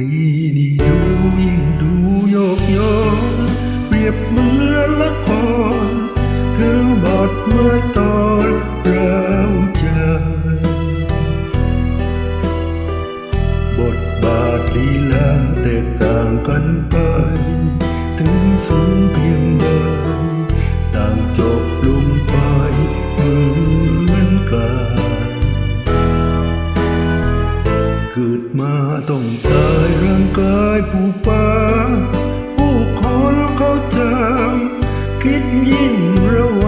ดีนี่ดูยิ่งดูโยกโยนเปรียบเหมือนละครเธอบอดเมื่อตอนเราเจอบทบาทลีลาแตกต่างกันไป ต้องตายร่างกายผู้ป่าผู้คนเขาจำคิดยิ่งระวัง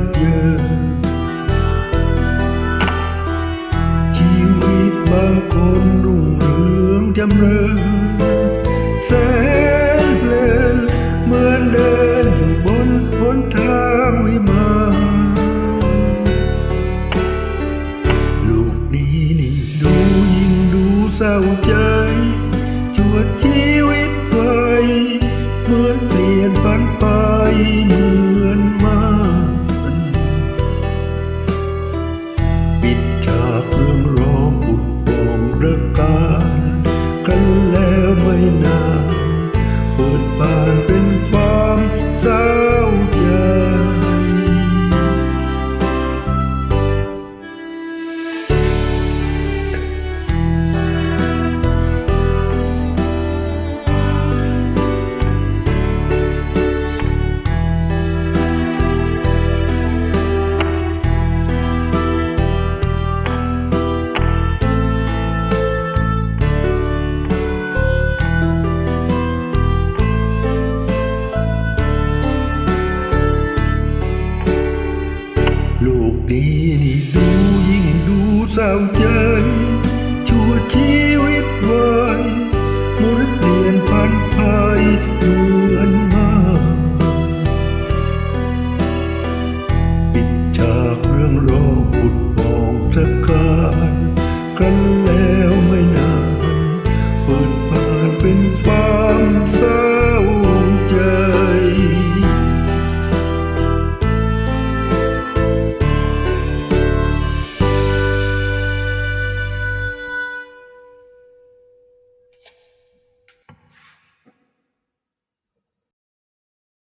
บเยินชีวิตบางคนรุ่งเรืองจำเริญแสนเพลินเหมือนเดินอยู่บนหนทางวิมานลูกนี้นี่ดูยิ่งดูเศร้าใจชวดชีวิตไปเหมือนเปลี่ยนพันไป ลูก